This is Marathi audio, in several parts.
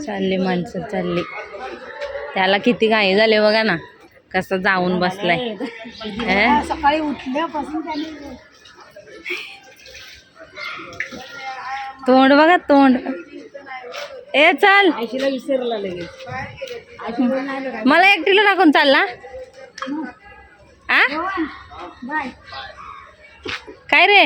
चालली माणसं चालली. त्याला किती घाई झाले बघा ना. कसं जाऊन बसलाय. हे? सकाळी उठल्यापासून तोंड बघा तोंड. ए चल. विसरला मला एकटीला टाकून चालला आ? काय रे?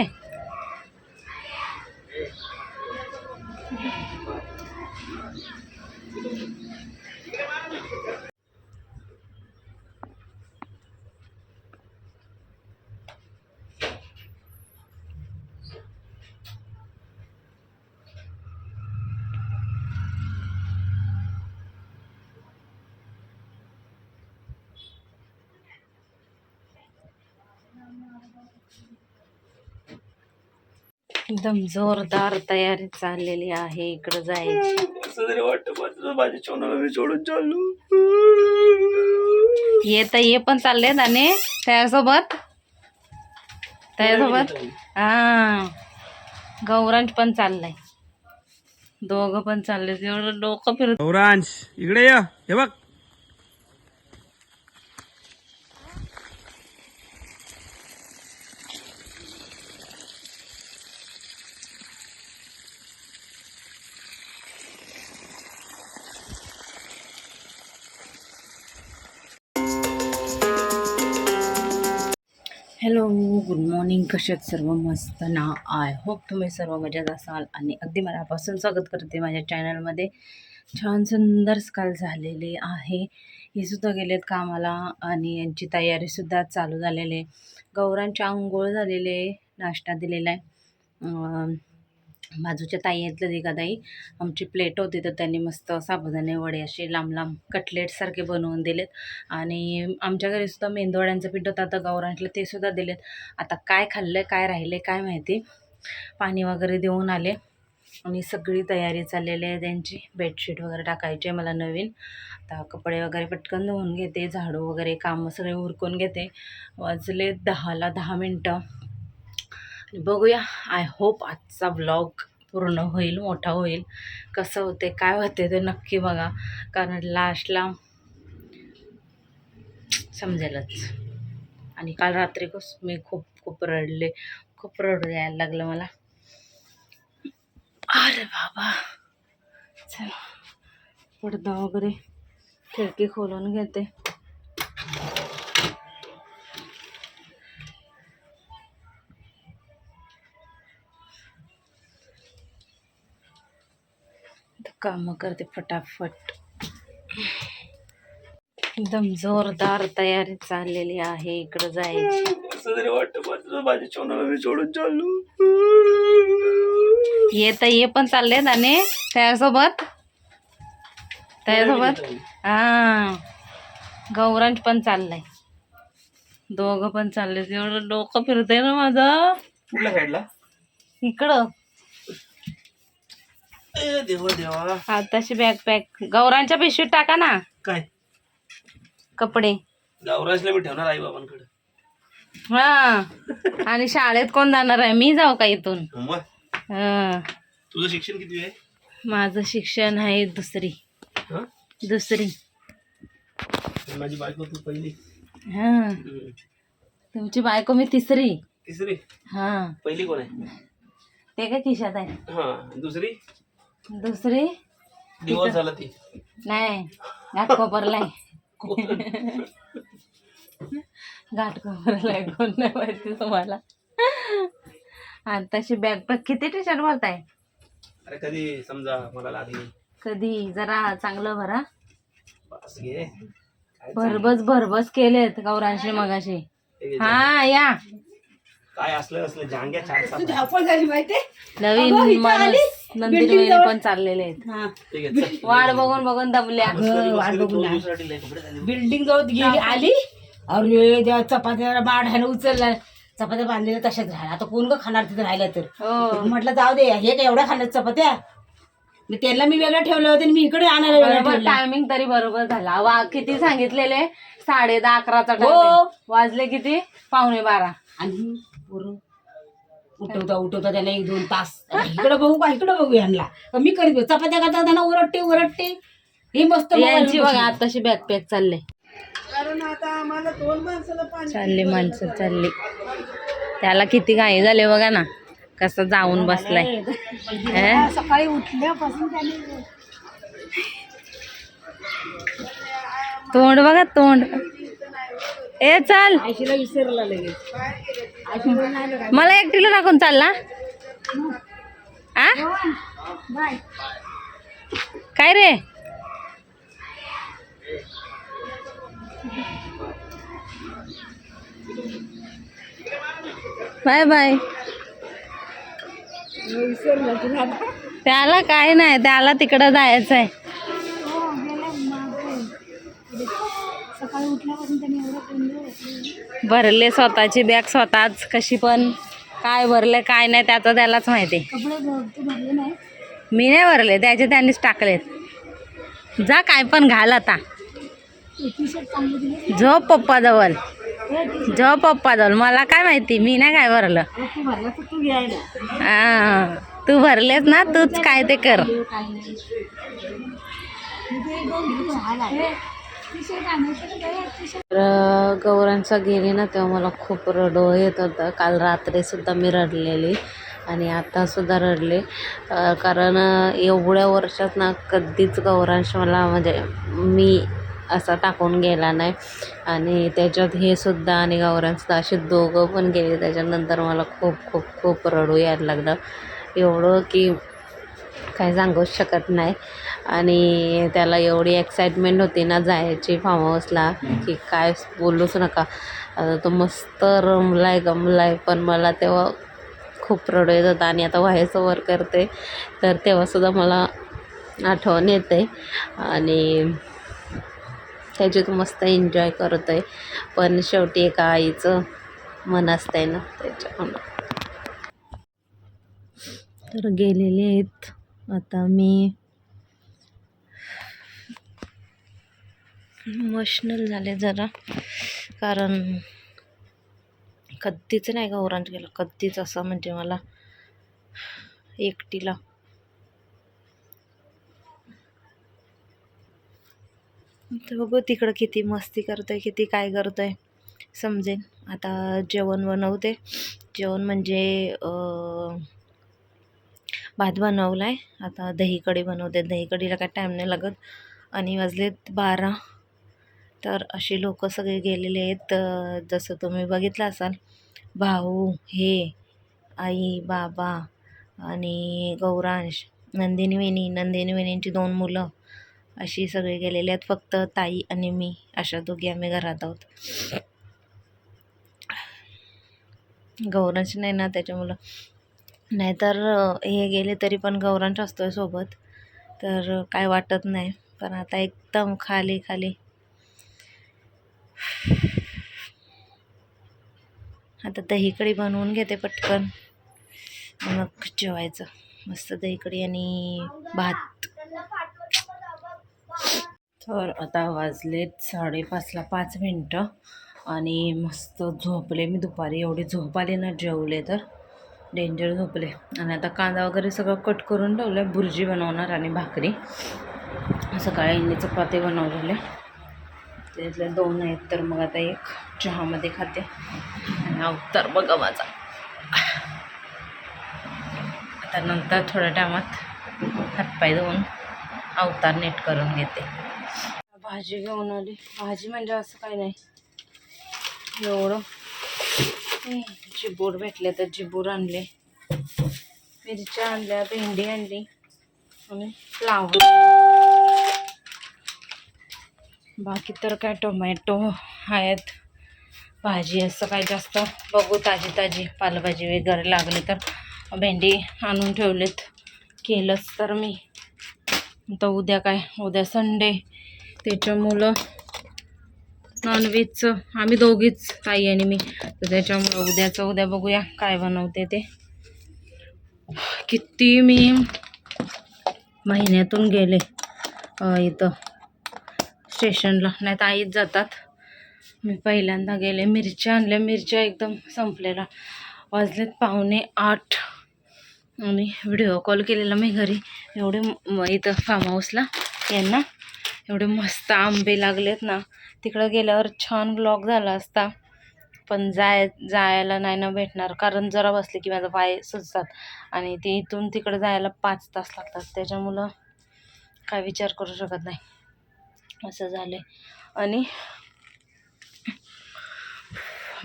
एकदम जोरदार तयारी चाललेली आहे इकडं जायची. माझ्या चोनाला मी सोडून चाललो. ये पण चाललेत आणि त्याच्यासोबत त्याच्यासोबत हा. गौरांश पण चाललाय. दोघं पण चालले एवढं डोकं फिरत गौरांश इकडे या. हे बघ. हॅलो गुड मॉर्निंग कसे आहेत सर्व मस्त ना? आय होप तुम्ही सर्व मजेत असाल आणि अगदी मनापासून स्वागत करते माझ्या चॅनलमध्ये छान सुंदर सकाळ झालेले आहे. हे सुद्धा गेलेत कामाला आणि यांची तयारीसुद्धा चालू झालेली आहे. गौरांचे आंघोळ झालेले आहे नाश्ता दिलेला आहे. बाजूच्या ताई आहेत ललिका ताई. आमची प्लेट होती तर त्यांनी मस्त साबुदाणे वडे असे लांब लांब कटलेटसारखे बनवून दिलेत. आणि आमच्या घरी सुद्धा मेंदवड्यांचं पीठ होतं आता गौरांटलं ते सुद्धा दिलेत. आता काय खाल्लं काय राहिलं काय माहिती? पाणी वगैरे देऊन आले. आणि सगळी तयारी चाललेली आहे. त्यांची बेडशीट वगैरे टाकायची आहे मला नवीन. आता कपडे वगैरे पटकन धुवून घेते. झाडू वगैरे कामं सगळे उरकून घेते. वाजले दहाला दहा मिनटं. आणि बघूया. आय होप आजचा ब्लॉग पूर्ण होईल मोठा होईल. कसं होते काय होते ते नक्की बघा. कारण लास्टला समजेलच. आणि काल रात्री कस मी खूप खूप रडले. खूप रडू यायला लागलं मला. अरे बाबा. चला. पडदा वगैरे खिडकी खोलून घेते. कामं करते फटाफट. एकदम जोरदार तयारी चाललेली आहे इकडं जायची. असं तरी वाटतं माझ्या चोनाला मी सोडून चाललो. ये तर ये पण चाललेत आणि त्याच्यासोबत त्याच्यासोबत हा. गौरांश पण चाललाय. दोघं पण चालले एवढं डोकं फिरतंय ना माझं. कुठल्या साईडला इकडं. ए देवा देवा. आताशी बॅग पॅक गौरांच्या पिशवीत टाका ना. काय? कपडे. गावराजला मी ठेवणार आई बाबांकडे हा. आणि शाळेत कोण जाणार आहे? मी जाऊ का इथून? मग? हा. तुझं शिक्षण किती आहे? माझं शिक्षण आहे दुसरी. हा? दुसरी. माझी बायको तू पहिली. हा. हम्म. तुमची बायको मी तिसरी. तिसरी? हा. पहिली कोण आहे? ते काय खिशात आहे? हा. दुसरी? दुसरी? दिवस झाला ती. नाही घाटकोपरलाय घाटकोपरलाय कोण नाही माहिती तुम्हाला. आणि तशी बॅग पॅक किती टी शर्ट भरताय? अरे कधी समजा मला लागली. कधी? जरा चांगलं भरा. बस घे. काय भरबस भरबस केलेत गौरांशी मगाशी. हे. हा या. काय असलं असलं जांग्या चार सात धावपळ झाली माहितीये? नवीन माणूस. नंदिनी वहिनी पण चाललेले आहेत. ठीक आहे चल. वाट बघून बघून दबल्या बसकरी, वाट बसकरी, बघून दोन ना. दिवसासाठी लय कपडे झाले. बिल्डिंग जवळ गेली आली. अरे देवा चपात्या बाढ्यानं उचलला. चपात्या बांधलेल्या तशाच राहिल्या. आता कोण ग खाणार तिथे राहिल्या तर? हो. म्हटलं जाऊ दे हे काय एवढ्या खाल्ल्यात चपात्या? मग त्यांना मी वेगळं ठेवलं होतं आणि मी इकडे आणायला वेगळं बरोबर ठेवलं. टायमिंग तरी बरोबर झाला. वा किती सांगितलेले? साडे दहा अकराचा हो. टायमिंग वाजले किती? पावणे बारा. आणि पोरं उठवता उठवता त्याला एक दोन तास. इकडे बघू का इकडे बघू यांना. मी करीत. चपात्या करता त्यांना ओरडते ओरडते. हे मस्त यांची बघा आताशी बॅग पॅक चालले चालली माणसं चालली. त्याला किती घाई झाले बघा ना. कसं जाऊन बसलाय? सकाळी उठल्यापासून त्याने तोंड बघा तोंड. ए चाल. आयशीला विसरला लगेच. मला एकटीला टाकून चालला आ? बाय काय रे? Bye bye. त्याला काय नाही त्याला तिकडं जायचं आहे हो, गेला मागे. सकाळी उठल्यापासून त्याने एवढं कोंडलं भरले स्वतःची बॅग स्वतःच कशी पण काय भरले काय नाही त्याचं त्यालाच माहिती. मी नाही भरले त्याचे त्यांनीच टाकलेत. जा काय पण घाल आता. झोप पप्पाजवळ. हे टी झोप पप्पाजवळ. मला काय माहिती मी नाही काय भरलं. हा, तू भरलेस ना तूच काय ते कर. तर गौरांचा गेली ना तेव्हा मला खूप रडो येत होतं. काल रात्रीसुद्धा मी रडलेली आणि आत्तासुद्धा रडले. कारण एवढ्या वर्षात ना कधीच गौरांश मला म्हणजे मी असा टाकून गेला नाही. आणि त्याच्यात हे सुद्धा आणि गौरांसुद्धा असे दोघं पण गेले. त्याच्यानंतर मला खूप खूप खूप रडू यायला लागलं. एवढं की काय सांगूच शकत नाही. आणि त्याला एवढी एक्साइटमेंट होती ना जायची फार्म हाऊसला की काय बोलूच नका. आता तो मस्त रमलाय आहे पण मला तेव्हा खूप रडू येत होता आणि आता व्हायचं वर करते तर तेव्हासुद्धा मला आठवण येते. आणि त्याची मस्त एन्जॉय करतो आहे पण शेवटी एका आईचं मन असतंय ना त्याच्यामुळं. तर गेलेले आहेत. आता मी इमोशनल झाले जरा. कारण कधीच नाही गौरांच गेलं कधीच असं म्हणजे मला एकटीला. तर बघू तिकडं किती मस्ती करतोय किती काय करतोय. समजेल आता जेवण बनवते. जेवण म्हणजे भात बनवला आहे आता दही कढी बनवते. दही कढीला काय टाईम नाही लागत. आणि वाजलेत बारा. तर अशी लोक सगळे गेलेले आहेत. जसं तुम्ही बघितलं असाल भाऊ हे आई बाबा आणि गौरांश नंदिनी वेणी नंदिनी वेणींची दोन मुलं अशी सगळे गेलेले आहेत. फक्त ताई आणि मी अशा दोघी आम्ही घरात आहोत. गौरांश नाही ना त्याच्यामुळं नाहीतर हे गेले तरी पण गौरांश असतोय सोबत. तर काय वाटत नाही. पण आता एकदम खाली खाली आता दही कडी बनवून घेते पटकन. मग जेवायचं. मस्त दहीकडी आणि भात. तर आता वाजलेत साडेपाचला पाच मिनटं. आणि मस्त झोपले मी दुपारी. एवढी झोप आली ना जेवले तर. डेंजर झोपले. आणि आता कांदा वगैरे सगळं कट करून ठेवलं भुर्जी बनवणार आणि भाकरी. सकाळी चपाती बनवलेले. त्यातले दोन आहेत तर मग आता एक चहामध्ये खाते. आणि अवतार बघा माझा. आता नंतर थोड्या टायमात हातपाय धुवून अवतार नीट करून घेते. भाजी घेऊन आली. भाजी म्हणजे असं काही नाही. एवढं. जिबूर भेटले तर जिबूर आणले. मिरच्या आणल्या भेंडी आणली. आणि फ्लावर बाकी तर काय टोमॅटो आहेत भाजी असं काय जास्त बघू ताजी ताजी पालभाजी वगैरे लागली तर. भेंडी आणून ठेवलेत केलंच तर मी. तर उद्या काय? उद्या संडे. त्याच्यामुळं नॉनव्हेजचं आम्ही दोघीच ताई आणि मी. तर त्याच्यामुळं उद्याचं उद्या बघूया काय बनवते ते. किती मी महिन्यातून गेले इथं. स्टेशनला नाही तर आईच जातात. मी पहिल्यांदा गेले मिरच्या आणल्या मिरच्या एकदम संपलेला वाजलेत पाहुणे आठ. आणि व्हिडिओ कॉल केलेला मी घरी. एवढे इथं फार्म हाऊसला यांना. एवढे मस्त आंबे लागलेत ना. तिकडं गेल्यावर छान ब्लॉग झाला असता. पण जाय जायला नाही ना भेटणार. कारण जरा बसले की माझा पाय सुचतात आणि ते इथून तिकडं जायला पाच तास लागतात. त्याच्यामुळं काय विचार करू शकत नाही. असं झालं आणि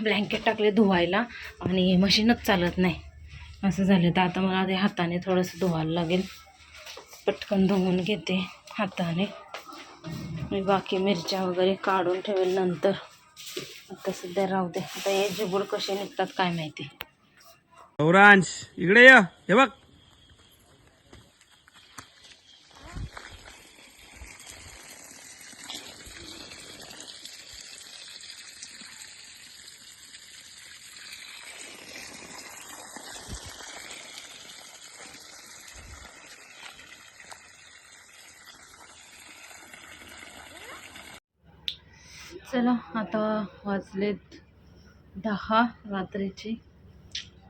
ब्लँकेट टाकले धुवायला आणि मशीनच चालत नाही. असं झालं तर आता मला ते हाताने थोडंसं धुवायला लागेल. पटकन धुवून घेते हाताने. मी बाकी मिरच्या वगैरे काढून ठेवेल नंतर. आता सध्या राहू दे. आता हे जिबूड कसे निघतात काय माहिती. गौरांश इकडे ये. हे बघ. चला आता वाजलेत दहा रात्रीचे.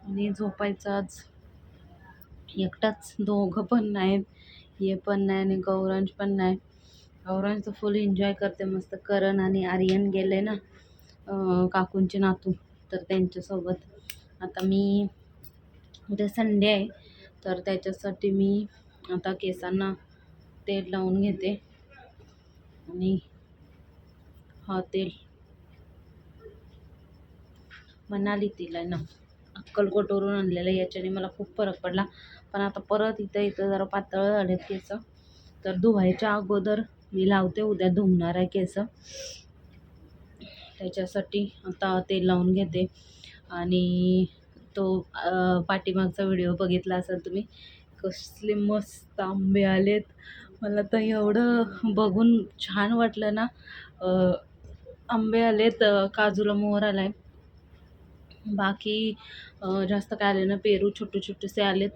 आणि झोपायचं आज एकटाच दोघं पण नाहीत हे पण नाही आणि गौरांश पण नाही. गौरांश तर फुल एन्जॉय करते मस्त करण आणि आर्यन गेले ना काकूंचे नातू तर त्यांच्यासोबत. आता मी उद्या संडे आहे तर त्याच्यासाठी मी आता केसांना तेल लावून घेते. आणि हा तेल मनाली ना. अक्कलकोटवरून आणलेलं आहे याच्याने मला खूप फरक पडला. पण आता परत इथं इथं जरा पातळ झालेत केस. तर धुवायच्या अगोदर मी लावते उद्या धुवणार आहे केस. त्याच्यासाठी आता तेल लावून घेते. आणि तो पाठीमागचा व्हिडिओ बघितला असेल तुम्ही कसले मस्त आंबे आलेत. मला तर एवढं बघून छान वाटलं ना. आंबे आलेत आहेत काजूला मोहर आला आहे बाकी जास्त काय आले ना पेरू छोटे छोटेसे आलेत.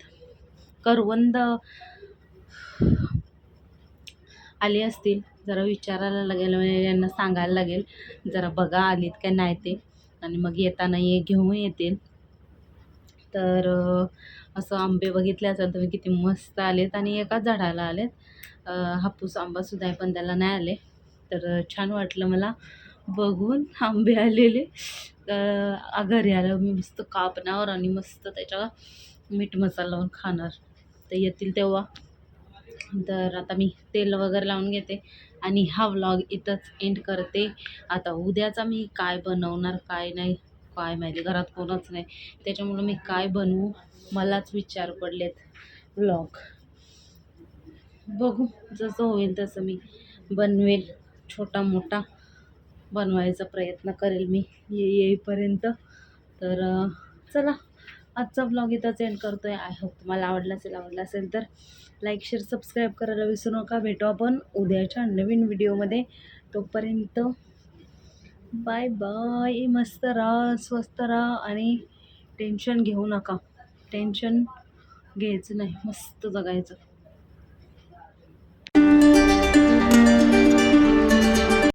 करवंद आले असतील. जरा विचारायला लागेल म्हणजे यांना सांगायला लागेल. जरा बघा आलीत का नाही ते. आणि मग येताना ये घेऊन येतील. तर असं आंबे बघितले असेल तुम्ही किती मस्त आलेत आणि एकाच झाडाला आलेत. हापूस आंबासुद्धा आहे पण त्याला नाही आले. तर छान वाटलं मला. बघून आंबे आलेले. घरी आल्यावर मी मस्त कापणार आणि मस्त त्याच्या मीठ मसाला लावून खाणार. तर येतील तेव्हा. तर आता मी तेल वगैरे लावून घेते आणि हा व्लॉग इथंच एंड करते. आता उद्याचा मी काय बनवणार काय नाही काय माहिती घरात कोणच नाही. त्याच्यामुळं मी काय बनवू मलाच विचार पडलेत व्लॉग बघू जसं होईल तसं मी बनवेल छोटा मोठा बनवायचा प्रयत्न करेल मी. ये येईपर्यंत. तर चला. आजचा ब्लॉग इथंच एंड करतो आहे आय होप तुम्हाला आवडला असेल आवडला असेल तर लाईक शेअर सबस्क्राईब करायला विसरू नका. भेटू आपण उद्याच्या नवीन व्हिडिओमध्ये तोपर्यंत बाय बाय मस्त राहा स्वस्त राहा आणि टेन्शन घेऊ नका. टेन्शन घ्यायचं नाही. मस्त जगायचं.